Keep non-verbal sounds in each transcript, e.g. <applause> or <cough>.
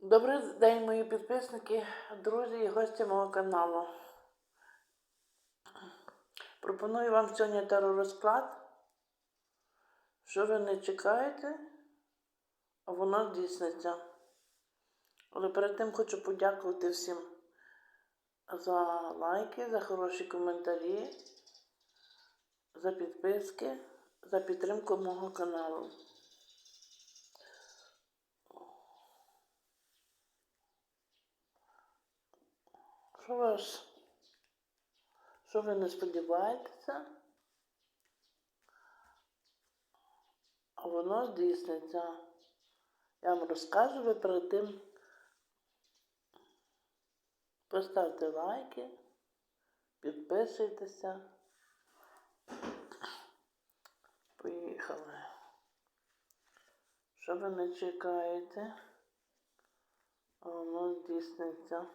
Добрий день, мої підписники, друзі і гості мого каналу. Пропоную вам сьогодні теророзклад. Що ви не чекаєте, а воно здійсниться. Але перед тим хочу подякувати всім за лайки, за хороші коментарі, за підписки, за підтримку мого каналу. Що вас? Що ви не сподіваєтеся? А воно здійсниться. Я вам розкажу, ви перед тим поставте лайки, підписуйтеся. Поїхали. Що ви не чекаєте? А воно здійсниться.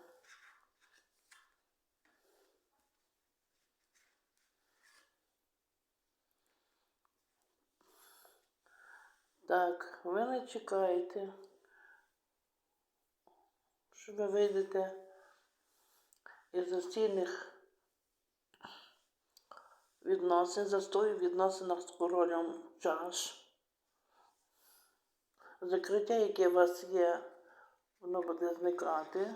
Так, ви не чекаєте, що ви вийдете із застійних відносин, застою в відносинах з королем чаш. Закриття, яке у вас є, воно буде зникати.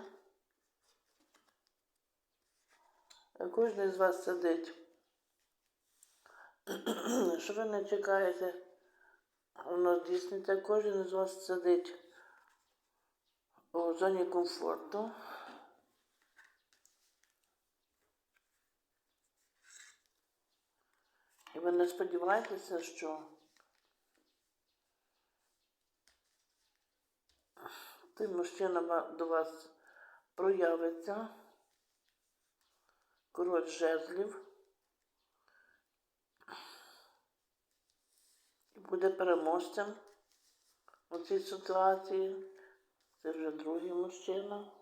Кожен з вас сидить. <clears throat> Що ви не чекаєте? Воно здійсниться, кожен з вас сидить у зоні комфорту. І ви не сподіваєтеся, що той мужчина до вас проявиться, король жезлів. і буде переможцем у цій ситуації. Це вже другий мужчина.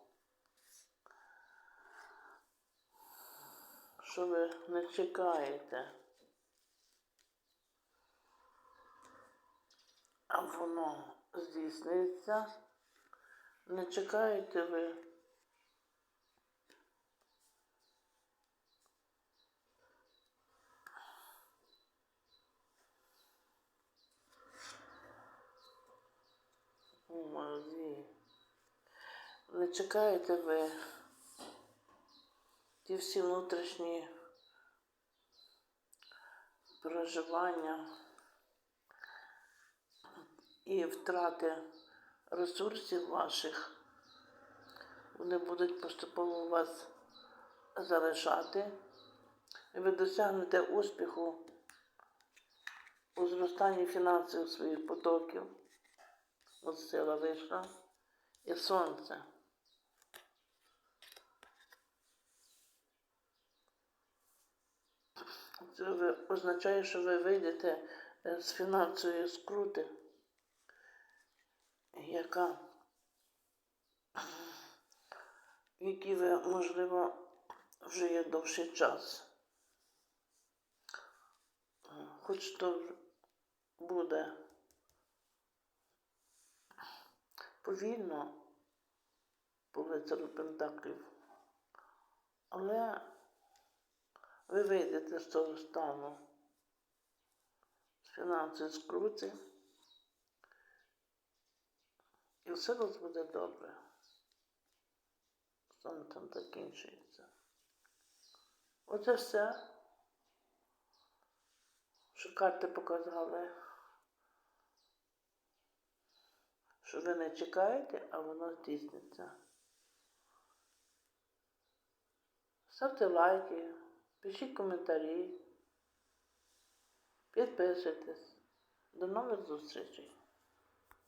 Що ви не чекаєте? А воно здійсниться. Не чекаєте ви. Молоді. Не чекаєте ви ті всі внутрішні переживання і втрати ресурсів ваших. Вони будуть поступово вас залишати. І ви досягнете успіху у зростанні фінансових своїх потоків. От сила вийшла і сонце. Це означає, що ви вийдете е, з фінансової скрути, яка, в якій ви, можливо, вже є довший час. Хоч то буде повільно по лицару Пентаклів. Але ви вийдете з цього стану з фінансової скрути, і все у вас буде добре. Стан там закінчується. Оце все, що карти показали. Що ви не чекаєте, а воно здійсниться. Ставте лайки, пишіть коментарі, підписуйтесь. До нових зустрічей!